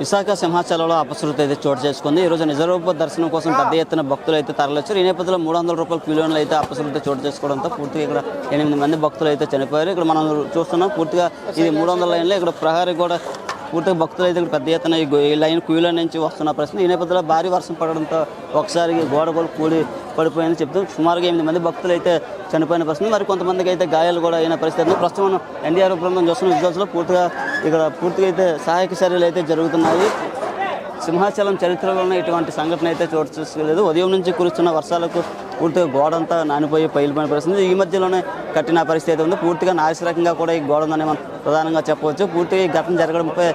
విశాఖ సింహాచలంలో అపశృతి అయితే చోటు చేసుకుంది. ఈ రోజు నిజరూప దర్శనం కోసం పెద్ద ఎత్తున భక్తులు అయితే తరలిచ్చారు ఈ నేపథ్యంలో మూడు వందల రూపాయల క్యూలోన్లు అయితే అపశృతి చోటు చేసుకోవడంతో పూర్తిగా ఇక్కడ ఎనిమిది మంది భక్తులు అయితే చనిపోయారు. ఇక్కడ మనం చూస్తున్నాం పూర్తిగా ఇది మూడు వందల లైన్లో. ఇక్కడ ప్రహారీ కూడా పూర్తిగా భక్తులు అయితే ఇక్కడ పెద్ద ఎత్తున ఈ ఈ లైన్ క్యూలో నుంచి వస్తున్న ప్రశ్న. ఈ నేపథ్యంలో భారీ వర్షం పడడంతో ఒకసారి గోడ కూడా కూలి పడిపోయిందని చెప్తూ సుమారుగా ఎనిమిది మంది భక్తులు అయితే చనిపోయిన పరిస్థితి మరి కొంతమందికి అయితే గాయాలు కూడా అయిన పరిస్థితి ఉంది. ప్రస్తుతం మనం ఎన్డీఆర్ బృందం చూస్తున్న విజువల్స్లో పూర్తిగా ఇక్కడ పూర్తిగా అయితే సహాయక చర్యలు అయితే జరుగుతున్నాయి. సింహాచలం చరిత్రలోనే ఇటువంటి సంఘటన అయితే చోటు చేసుకోలేదు. ఉదయం నుంచి కురుస్తున్న వర్షాలకు పూర్తిగా గోడంతా నానిపోయి పైలిపోయిన పరిస్థితి ఈ మధ్యలోనే కట్టిన పరిస్థితి ఉంది. పూర్తిగా నాశరకంగా కూడా ఈ గోడ ఉందని మనం ప్రధానంగా చెప్పవచ్చు. పూర్తిగా ఈ ఘటన జరగడంపై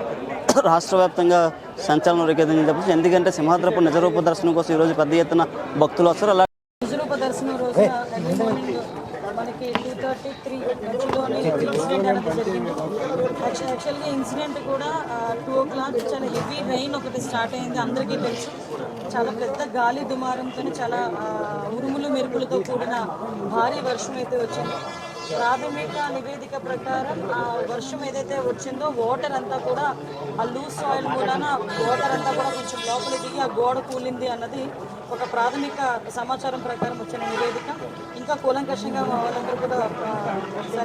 రాష్ట్ర వ్యాప్తంగా సంచలనం రేకెత్తిందని చెప్పచ్చు ఎందుకంటే సింహాద్రపు నిజరూప దర్శనం కోసం ఈరోజు పెద్ద ఎత్తున భక్తులు వస్తారు. అలా నిజరూప దర్శనం రోజున ఎర్లీ మార్నింగ్ మనకి టూ థర్టీ త్రీ మధ్యలోనే ఇన్సిడెంట్ అనేది జరిగింది. యాక్చువల్ యాక్చువల్గా ఇన్సిడెంట్ కూడా టూ ఓ క్లాక్ చాలా హెవీ రెయిన్ ఒకటి స్టార్ట్ అయింది. అందరికీ తెలుసు. చాలా పెద్ద గాలి దుమారంతో చాలా ఉరుములు మెరుపులతో కూడిన భారీ వర్షం అయితే వచ్చింది. ప్రాథమిక నివేదిక ప్రకారం ఆ వర్షం ఏదైతే వచ్చిందో వాటర్ అంతా కూడా ఆ లూజ్ సాయిల్ మూలన వాటర్ అంతా కూడా కొంచెం లోపల దిగి ఆ గోడ కూలింది అన్నది ఒక ప్రాథమిక సమాచారం ప్రకారం వచ్చిన నివేదిక. ఇంకా కూలంకషంగా వాళ్ళందరూ కూడా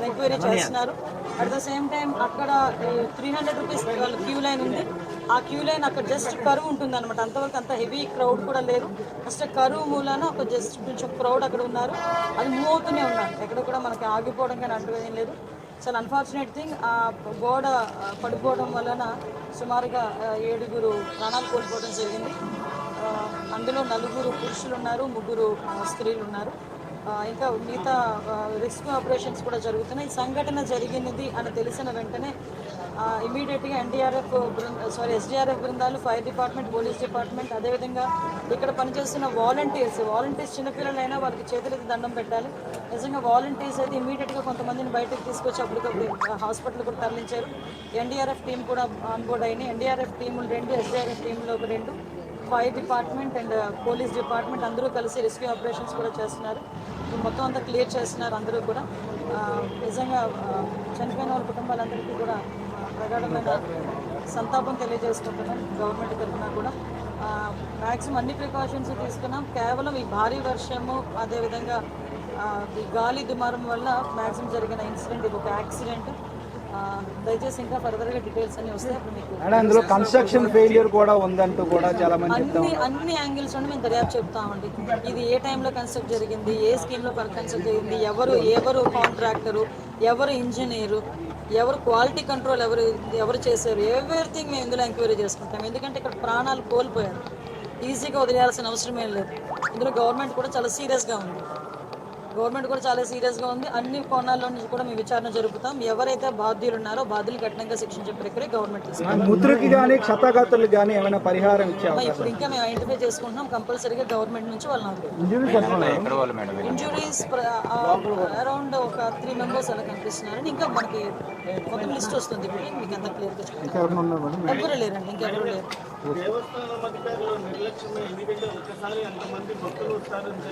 ఎంక్వైరీ చేస్తున్నారు. అట్ ద సేమ్ టైం అక్కడ three hundred rupees queue line ఉంది. ఆ క్యూ లైన్ అక్కడ జస్ట్ కరువు ఉంటుంది అనమాట అంతవరకు అంత హెవీ క్రౌడ్ కూడా లేరు జస్ట్ కరువు మూలాన ఒక జస్ట్ కొంచెం క్రౌడ్ అక్కడ ఉన్నారు. అది మూవ్ అవుతూనే ఉన్నారు ఎక్కడ కూడా మనకి ఆగిపోవడం కానీ అంటూ ఏం లేదు. చాలా అన్ఫార్చునేట్ థింగ్ ఆ గోడ పడిపోవడం వలన సుమారుగా ఏడుగురు ప్రాణాలు కోల్పోవడం జరిగింది. అందులో నలుగురు పురుషులు ఉన్నారు ముగ్గురు స్త్రీలు ఉన్నారు. ఇంకా మిగతా రెస్క్యూ ఆపరేషన్స్ కూడా జరుగుతున్నాయి. సంఘటన జరిగినది అని తెలిసిన వెంటనే ఇమీడియట్గా ఎన్డీఆర్ఎఫ్ సారీ ఎస్డీఆర్ఎఫ్ బృందాలు ఫైర్ డిపార్ట్మెంట్ పోలీస్ డిపార్ట్మెంట్ అదేవిధంగా ఇక్కడ పనిచేస్తున్న వాలంటీర్స్ వాలంటీర్స్ చిన్నపిల్లలైనా వాళ్ళకి చేతులకి దండం పెట్టాలి. నిజంగా వాలంటీర్స్ అయితే ఇమీడియట్గా కొంతమందిని బయటకు తీసుకొచ్చి అప్పటికప్పుడు హాస్పిటల్ కూడా తరలించారు. ఎన్డీఆర్ఎఫ్ టీం కూడా ఆన్బోర్డ్ అయినాయి. ఎన్డీఆర్ఎఫ్ టీములు రెండు ఎస్డీఆర్ఎఫ్ టీంలో ఒక రెండు fire department and police department అందరూ కలిసి రెస్క్యూ ఆపరేషన్స్ కూడా చేస్తున్నారు. మొత్తం అంతా క్లియర్ చేస్తున్నారు అందరూ కూడా. నిజంగా చనిపోయిన వాళ్ళ కుటుంబాలందరికీ కూడా ప్రగాఢమైన సంతాపం తెలియజేసుకుంటున్నాం. గవర్నమెంట్ తరఫున కూడా మ్యాక్సిమం అన్ని ప్రికాషన్స్ తీసుకున్నాం. కేవలం ఈ భారీ వర్షము అదేవిధంగా ఈ గాలి దుమారం వల్ల మ్యాక్సిమం జరిగిన ఇన్సిడెంట్ ఇది ఒక యాక్సిడెంట్ దయచేసి ఇంకా ఫర్దర్గా డీటెయిల్స్ అన్ని వస్తే అప్పుడు మీకు మేడం అందులో కన్స్ట్రక్షన్ ఫెయిలియర్ కూడా ఉందంటూ కూడా చాలా మంది అన్ని అన్ని యాంగిల్స్ నుండి మేము దర్యాప్తు చెప్తామండి ఇది ఏ టైంలో కన్స్ట్రక్ట్ జరిగింది ఏ స్కీమ్లో కన్స్ట్రక్ట్ జరిగింది ఎవరు ఎవరు కాంట్రాక్టరు ఎవరు ఇంజనీరు ఎవరు క్వాలిటీ కంట్రోల్ ఎవరు ఎవరు చేశారు ఎవ్రీథింగ్ మేము ఇందులో ఎంక్వైరీ చేసుకుంటాం. ఎందుకంటే ఇక్కడ ప్రాణాలు కోల్పోయారు. ఈజీగా వదిలేయాల్సిన అవసరం ఏం లేదు. ఇందులో గవర్నమెంట్ కూడా చాలా సీరియస్గా ఉంది. గవర్నమెంట్ కూడా చాలా సీరియస్గా ఉంది. అన్ని కోణాల్లో నుంచి కూడా మేము విచారణ జరుపుతాం. ఎవరైతే బాధ్యులు ఉన్నారో బాధ్యులు కఠినంగా శిక్షించే ప్రక్రియ గవర్నమెంట్ మృతులకి కానీ కానీ ఏమైనా పరిహారం ఇప్పుడు ఇంకా మేము ఐడెంటిఫై చేసుకుంటున్నాం. కంపల్సరీగా గవర్నమెంట్ నుంచి వాళ్ళని ఆదుకోవాలి. ఇంజురీస్ అరౌండ్ ఒక త్రీ మెంబర్స్ అలా కనిపిస్తున్నారు. ఇంకా మనకి మొత్తం లిస్ట్ వస్తుంది. ఇప్పుడు మీకు అంత క్లియర్గా చెప్తాను. ఎవరు లేరండి. ఇంకెవరు లేరు. దేవస్థానం అధికారులు నిర్లక్ష్యమే. ఎందుకంటే ఒకసారి అంతమంది భక్తులు వస్తారని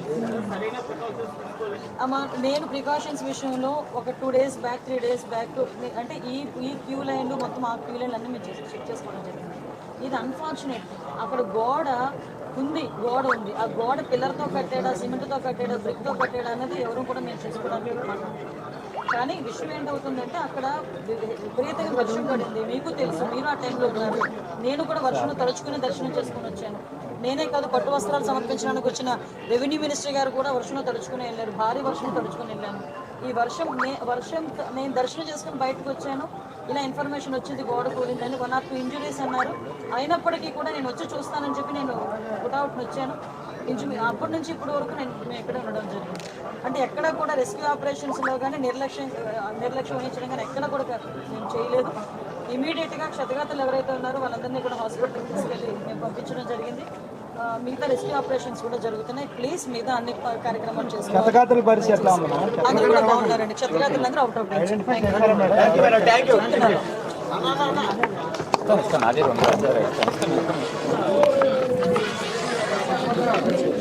సరైన ప్రికాషన్స్ తీసుకోలేదు. అమ్మా నేను ప్రికాషన్స్ విషయంలో ఒక two days back three days back అంటే ఈ ఈ క్యూ లైన్లు మొత్తం ఆ క్యూ లైన్లు అన్నీ మేము చెక్ చేసుకోవడం జరిగింది. ఇది అన్ఫార్చునేట్ అక్కడ గోడ ఉంది గోడ ఉంది. ఆ గోడ పిల్లర్తో కట్టాడా సిమెంట్తో కట్టాడా బ్రిక్తో కట్టాడా అనేది ఎవరు కూడా మేము చేసుకోవడానికి కానీ విషయం ఏంటవుతుందంటే అక్కడ విపరీతంగా వర్షం పడింది. మీకు తెలుసు మీరు ఆ టైంలో ఉన్నారు. నేను కూడా వర్షంలో తలుచుకుని దర్శనం చేసుకుని వచ్చాను. నేనే కాదు పట్టు వస్త్రాలు సమర్పించడానికి వచ్చిన రెవెన్యూ మినిస్టర్ గారు కూడా వర్షంలో తడుచుకుని వెళ్ళారు. భారీ వర్షం తడుచుకుని వెళ్ళాను. ఈ వర్షం నే వర్షం నేను దర్శనం చేసుకుని బయటకు వచ్చాను. ఇలా ఇన్ఫర్మేషన్ వచ్చింది గోడ కూలిందని వన్ ఆర్ టూ ఇంజురీస్ అన్నారు. అయినప్పటికీ కూడా నేను వచ్చి చూస్తానని చెప్పి నేను పుట్అవుట్ వచ్చాను. అప్పటి నుంచి ఇప్పటి వరకు నేను మేము ఇక్కడే ఉండడం జరిగింది. అంటే ఎక్కడ కూడా రెస్క్యూ ఆపరేషన్స్లో కానీ నిర్లక్ష్యం నిర్లక్ష్యం వహించడం కానీ ఎక్కడ కూడా మేము చేయలేదు. ఇమీడియట్గా క్షతగాతలు ఎవరైతే ఉన్నారో వాళ్ళందరినీ కూడా హాస్పిటల్కి తీసుకెళ్ళి మేము పంపించడం జరిగింది. మిగతా రెస్క్యూ ఆపరేషన్స్ కూడా జరుగుతున్నాయి. ప్లీజ్ మిగతా అన్ని కార్యక్రమాలు మేడం? అందరూ కూడా బాగున్నారండి. క్షతగాతులు అందరూ అవుట్ ఆఫ్ రెండు